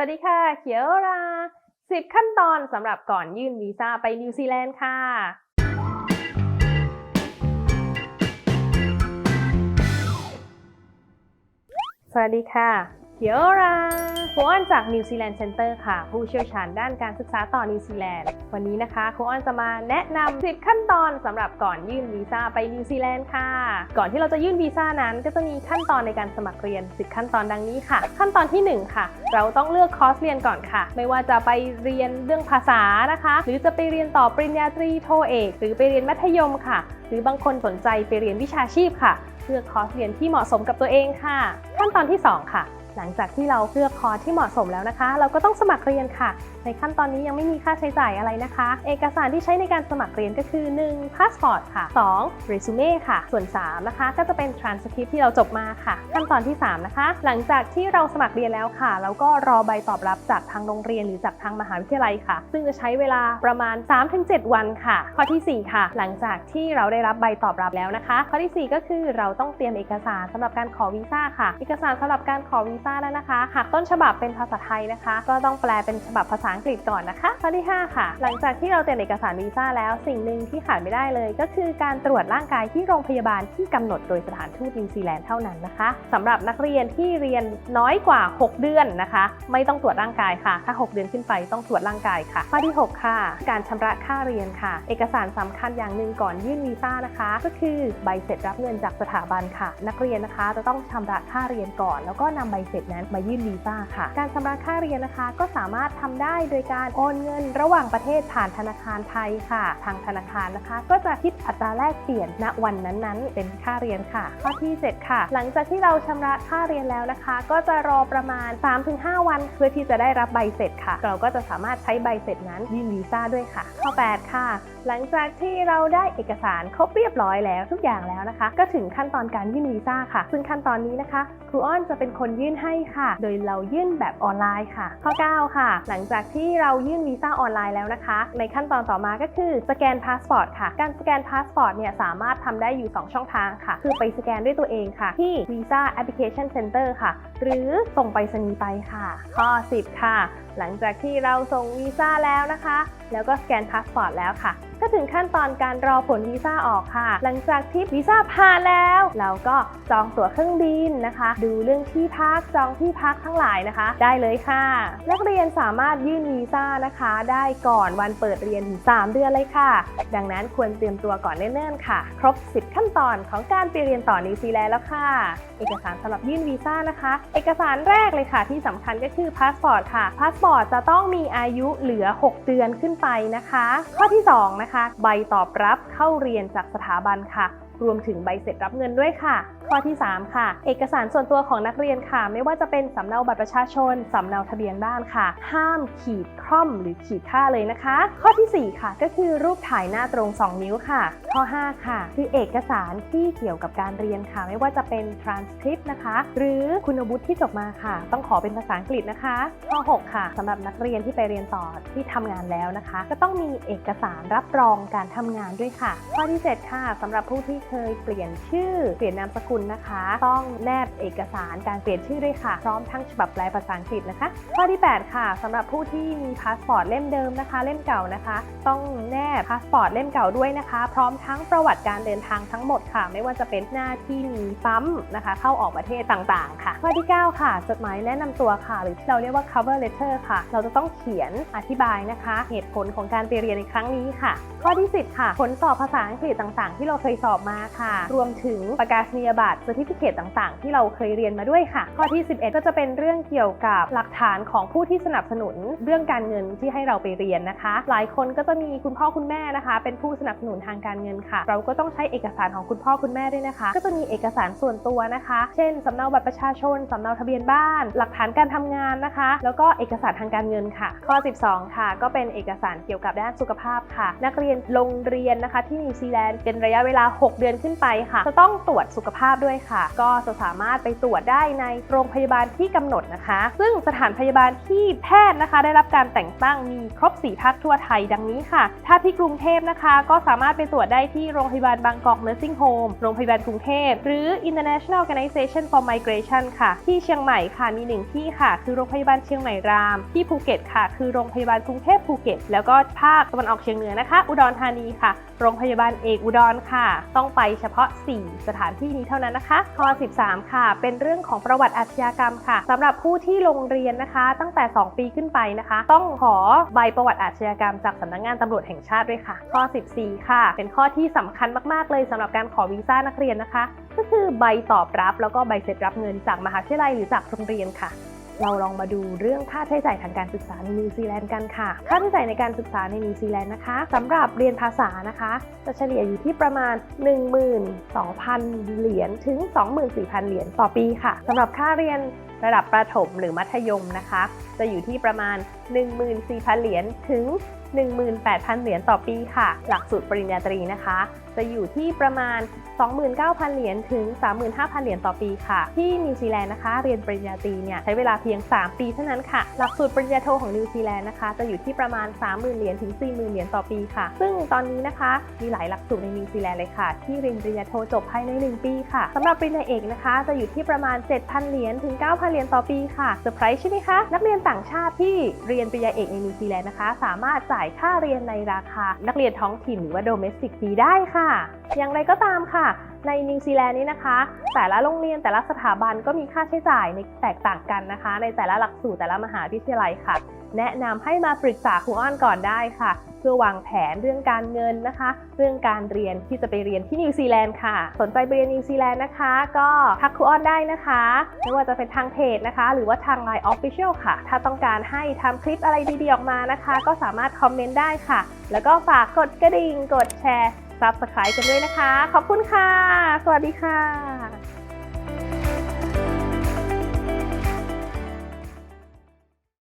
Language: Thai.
วัสดีค่ะ เขียวราสิบขั้นตอนสำหรับก่อนยื่นวีซ่าไปนิวซีแลนด์ค่ะ สวัสดีค่ะ เขียวรา ครูอ้อนจากนิวซีแลนด์เซ็นเตอร์ค่ะ ผู้เชี่ยวชาญด้านการศึกษาต่อนิวซีแลนด์ วันนี้นะคะครูอ้อนจะมาแนะนำ10 ขั้นตอนสำหรับก่อนยื่นวีซ่าไปนิวซีแลนด์ค่ะ ก่อนที่เราจะยื่นวีซ่านั้น ก็จะมีขั้นตอนในการสมัครเรียน 10 ขั้นตอนดังนี้ค่ะ ขั้นตอนที่ 1 ค่ะ เราต้องเลือกคอร์สเรียนก่อนค่ะ ไม่ว่าจะไปเรียนเรื่องภาษานะคะ หรือจะไปเรียนต่อปริญญาตรีโทเอก หรือไปเรียนมัธยมค่ะ หรือบางคนสนใจไปเรียนวิชาชีพค่ะเลือกคอร์สเรียนที่เหมาะสมกับตัวเองค่ะ ขั้นตอนที่ 2 ค่ะ หลังจากที่เราเลือกคอร์สที่เหมาะสมแล้วนะคะ เราก็ต้องสมัครเรียนค่ะ ในขั้นตอนนี้ยังไม่มีค่าใช้จ่ายอะไรนะคะ เอกสารที่ใช้ในการสมัครเรียนก็คือ 1. พาสปอร์ตค่ะ 2. เรซูเม่ค่ะ ส่วน 3 นะคะ ก็จะเป็น transcript ที่เราจบมาค่ะ ขั้นตอนที่ 3 นะคะ หลังจากที่เราสมัครเรียนแล้วค่ะเราก็รอใบตอบรับจากทางโรงเรียนหรือจากทางมหาวิทยาลัยค่ะ ซึ่งจะใช้เวลาประมาณ 3-7 วันค่ะ ข้อทีสี่4 ค่ะ หลังจากที่เราได้รับใบตอบรับแล้วนะคะ ข้อทีสี่4 ก็คือเราต้องเตรียมเอกสารสำหรับการขอวีซ่าค่ะ เอกสารสำหรับการขอวีซ่าแล้วนะคะ หากต้นฉบับเป็นภาษาไทยนะคะ ก็ต้องแปลเป็นฉบับภาษาอังกฤษก่อนนะคะ ข้อที่ 5 ค่ะ หลังจากที่เราเตรียมเอกสารวีซ่าแล้ว สิ่งหนึ่งที่ขาดไม่ได้เลย ก็คือการตรวจร่างกายที่โรงพยาบาลที่กำหนดโดยสถานทูตนิวซีแลนด์เท่านั้นนะคะสำหรับนักเรียนที่เรียนน้อยกว่า 6 เดือนนะคะ ไม่ต้องตรวจร่างกายค่ะ ถ้า 6 เดือนขึ้นไปต้องตรวจร่างกายค่ะ ข้อที่ 6 ค่ะ การชำระค่าเรียนค่ะ เอกสารสำคัญอย่างหนึ่งก่อนยื่นวีซ่านะคะ ก็คือใบเสร็จรับเงินจากสถาบันค่ะ นักเรียนนะคะจะต้องชำระค่าเรียนก่อน แล้วก็นำใบเสร็จนั้นมายื่นวีซ่าค่ะ การชำระค่าเรียนนะคะ ก็สามารถทำได้โดยการโอนเงินระหว่างประเทศผ่านธนาคารไทยค่ะ ทางธนาคารนะคะ ก็จะคิดอัตราแลกเปลี่ยนณวันนั้นๆ เป็นค่าเรียนค่ะ ข้อที่ 7 ค่ะ หลังจากที่เราชำระค่าเรียนแล้วนะคะ ก็จะรอประมาณ 3-5 วัน เพื่อที่จะได้รับใบเสร็จค่ะ เราก็จะสามารถใช้ใบเสร็จนั้นยื่นวีซ่าด้วยค่ะ ข้อ 8 ค่ะ หลังจากที่เราได้เอกสารครบเรียบร้อยแล้วทุกอย่างแล้วนะคะ ก็ถึงขั้นตอนการยื่นวีซ่าค่ะ ซึ่งขั้นตอนนี้นะคะครูอ้อนจะเป็นคนยื่นให้ค่ะ โดยเรายื่นแบบออนไลน์ค่ะ ข้อ 9 ค่ะ หลังจากทที่เรายื่นวีซ่าออนไลน์แล้วนะคะ ในขั้นตอนต่อมาก็คือสแกนพาสปอร์ตค่ะ การสแกนพาสปอร์ตเนี่ยสามารถทำได้อยู่ 2 ช่องทางค่ะ คือไปสแกนด้วยตัวเองค่ะ ที่ Visa Application Center ค่ะ หรือส่งไปรษณีย์ไปค่ะ ข้อ 10 ค่ะ หลังจากที่เราส่งวีซ่าแล้วนะคะ แล้วก็สแกนพาสปอร์ตแล้วค่ะ ก็ถึงขั้นตอนการรอผลวีซ่าออกค่ะ หลังจากที่วีซ่าผ่านแล้ว เราก็จองตั๋วเครื่องบินนะคะ ดูเรื่องที่พักจองที่พักทั้งหลายนะคะ ได้เลยค่ะ นักเรียนสามารถยื่นวีซ่านะคะ ได้ก่อนวันเปิดเรียนถึง3เดือนเลยค่ะ ดังนั้นควรเตรียมตัวก่อนเนิ่นๆค่ะ ครบ 10 ขั้นตอนของการไปเรียนต่อนิวซีแลนด์แล้วค่ะ เอกสารสำหรับยื่นวีซ่านะคะ เอกสารแรกเลยค่ะ ที่สำคัญก็คือพาสปอร์ตค่ะพาสปอร์ตจะต้องมีอายุเหลือ 6 เดือนขึ้นไปนะคะ ข้อที่ 2 นะคะ ใบตอบรับเข้าเรียนจากสถาบันค่ะ รวมถึงใบเสร็จรับเงินด้วยค่ะข้อที่ 3 ค่ะ เอกสารส่วนตัวของนักเรียนค่ะ ไม่ว่าจะเป็นสำเนาบัตรประชาชน สำเนาทะเบียนบ้านค่ะ ห้ามขีดคร่อมหรือขีดค่าเลยนะคะ ข้อทีสี่ 4 ค่ะ ก็คือรูปถ่ายหน้าตรง 2 นิ้วค่ะ ข้อ 5 ค่ะ คือเอกสารที่เกี่ยวกับการเรียนค่ะ ไม่ว่าจะเป็น transcript นะคะ หรือคุณวุฒิที่จบมาค่ะ ต้องขอเป็นภาษาอังกฤษนะคะ ข้อ 6 ค่ะสำหรับนักเรียนที่ไปเรียนต่อที่ทำงานแล้วนะคะ ก็ต้องมีเอกสารรับรองการทำงานด้วยค่ะ ข้อที่ 7 ค่ะสำหรับผู้ที่เคยเปลี่ยนชื่อเปลี่ยนนามสกุลนะคะ ต้องแนบเอกสารการเปลี่ยนชื่อด้วยค่ะ พร้อมทั้งฉบับแปลภาษาอังกฤษนะคะ ข้อที่ 8 ค่ะสำหรับผู้ที่มีพาสปอร์ตเล่มเดิมนะคะ เล่มเก่านะคะ ต้องแนบพาสปอร์ตเล่มเก่าด้วยนะคะ พร้อมทั้งประวัติการเดินทางทั้งหมดค่ะ ไม่ว่าจะเป็นหน้าที่มีปั๊มนะคะ เข้าออกประเทศต่างๆ ค่ะ ข้อที่ 9 ค่ะ จดหมายแนะนำตัวค่ะ หรือที่เราเรียกว่า cover letter ค่ะ เราจะต้องเขียนอธิบายนะคะ เหตุผลของการไปเรียนในครั้งนี้ค่ะ ข้อที่ 10 ค่ะ ผลสอบภาษาอังกฤษต่างๆ ที่เราเคยสอบมาค่ะ รวมถึงประกาศนียบัตร certificate ต่างๆ ที่เราเคยเรียนมาด้วยค่ะ ข้อที่ 11 ก็จะเป็นเรื่องเกี่ยวกับหลักฐานของผู้ที่สนับสนุนเรื่องการเงินที่ให้เราไปเรียนนะคะ หลายคนก็จะมีคุณพ่อคุณแม่นะคะ เป็นผู้สนับสนุนทางการเงินค่ะ เราก็ต้องใช้เอกสารของคุณพ่อคุณแม่ด้วยนะคะ ก็จะมีเอกสารส่วนตัวนะคะ เช่นสำเนาบัตรประชาชนสำเนาทะเบียนบ้าน หลักฐานการทำงานนะคะ แล้วก็เอกสารทางการเงินค่ะ ข้อ 12 ค่ะ ก็เป็นเอกสารเกี่ยวกับด้านสุขภาพค่ะ นักเรียนลงเรียนนะคะ ที่นิวซีแลนด์เป็นระยะเวลา 6 เดือนขึ้นไปค่ะ จะต้องตรวจสุขภาพพด้วยค่ะ ก็จะสามารถไปตรวจได้ในโรงพยาบาลที่กำหนดนะคะ ซึ่งสถานพยาบาลที่แพทย์นะคะ ได้รับการแต่งตั้งมีครบ4ภาคทั่วไทยดังนี้ค่ะ ถ้าที่กรุงเทพนะคะ ก็สามารถไปตรวจได้ที่โรงพยาบาลบางกอก Nursing Home โรงพยาบาลกรุงเทพหรือ International Organization for Migration ค่ะ ที่เชียงใหม่ค่ะมีหนึ่งที่ค่ะ คือโรงพยาบาลเชียงใหม่ราม ที่ภูเก็ตค่ะ คือโรงพยาบาลกรุงเทพภูเก็ต แล้วก็ภาคตะวันออกเฉียงเหนือนะคะ อุดรธานีค่ะ โรงพยาบาลเอกอุดรค่ะ ต้องไปเฉพาะ 4 สถานที่นี้เท่านั้นนะคะข้อ 13 ค่ะ เป็นเรื่องของประวัติอาชญากรรมค่ะสำหรับผู้ที่ลงเรียนนะคะ ตั้งแต่ 2 ปีขึ้นไปนะคะ ต้องขอใบประวัติอาชญากรรม จากสำนักงานตำรวจแห่งชาติด้วยค่ะ ข้อ 14 ค่ะ เป็นข้อที่สำคัญมากๆเลยสำหรับการขอวีซ่านักเรียนนะคะ ก็คือใบตอบรับแล้วก็ใบเสร็จรับเงินจากมหาวิทยาลัยหรือจากโรงเรียนค่ะ เราลองมาดูเรื่องค่าใช้จ่ายทางการศึกษาในนิวซีแลนด์กันค่ะ ค่าใช้จ่ายในการศึกษาในนิวซีแลนด์นะคะสำหรับเรียนภาษานะคะ จะเฉลี่ยอยู่ที่ประมาณ 12,000 เหรียญถึง 24,000 เหรียญต่อปีค่ะสำหรับค่าเรียนระดับประถมหรือมัธยมนะคะ จะอยู่ที่ประมาณ 14,000 เหรียญถึง 18,000 เหรียญต่อปีค่ะ หลักสูตรปริญญาตรีนะคะ จะอยู่ที่ประมาณ 29,000 เหรียญถึง 35,000 เหรียญต่อปีค่ะ ที่นิวซีแลนด์นะคะ เรียนปริญญาตรีเนี่ยใช้เวลาเพียง 3 ปีเท่านั้นค่ะ หลักสูตรปริญญาโทของนิวซีแลนด์นะคะ จะอยู่ที่ประมาณ 30,000 เหรียญถึง 40,000 เหรียญต่อปีค่ะ ซึ่งตอนนี้นะคะ มีหลายหลักสูตรในนิวซีแลนด์เลยค่ะ ที่เรียนปริญญาโทจบภายใน 1 ปีค่ะสำหรับปริญญาเอกนะคะ จะอยู่ที่ประมาณ 7,000 เหรียญถึง 9,000 เหรียญต่อปีค่ะเซอร์ไพรส์ใช่ไหมคะ นักเรียนต่างชาติที่เรียนปริญญาเอกในนิวซีแลนด์นะคะ สามารถจ่ายค่าเรียนในราคา นักเรียนท้องถิ่นหรือว่า domestic fee ได้ค่ะอย่างไรก็ตามค่ะ ในนิวซีแลนด์นี้นะคะ แต่ละโรงเรียนแต่ละสถาบันก็มีค่าใช้จ่ายในแตกต่างกันนะคะ ในแต่ละหลักสูตรแต่ละมหาวิทยาลัยค่ะ แนะนำให้มาปรึกษาครูอ้อนก่อนได้ค่ะ เพื่อวางแผนเรื่องการเงินนะคะ เรื่องการเรียนที่จะไปเรียนที่นิวซีแลนด์ค่ะ สนใจไปเรียนนิวซีแลนด์นะคะ ก็ทักครูอ้อนได้นะคะไม่ว่าจะเป็นทางเพจนะคะ หรือว่าทาง Line Official ค่ะ ถ้าต้องการให้ทำคลิปอะไรดีๆออกมานะคะ ก็สามารถคอมเมนต์ได้ค่ะ แล้วก็ฝากกดกระดิ่งกดแชร์ Subscribe กันด้วยนะคะ ขอบคุณค่ะ สวัสดีค่ะ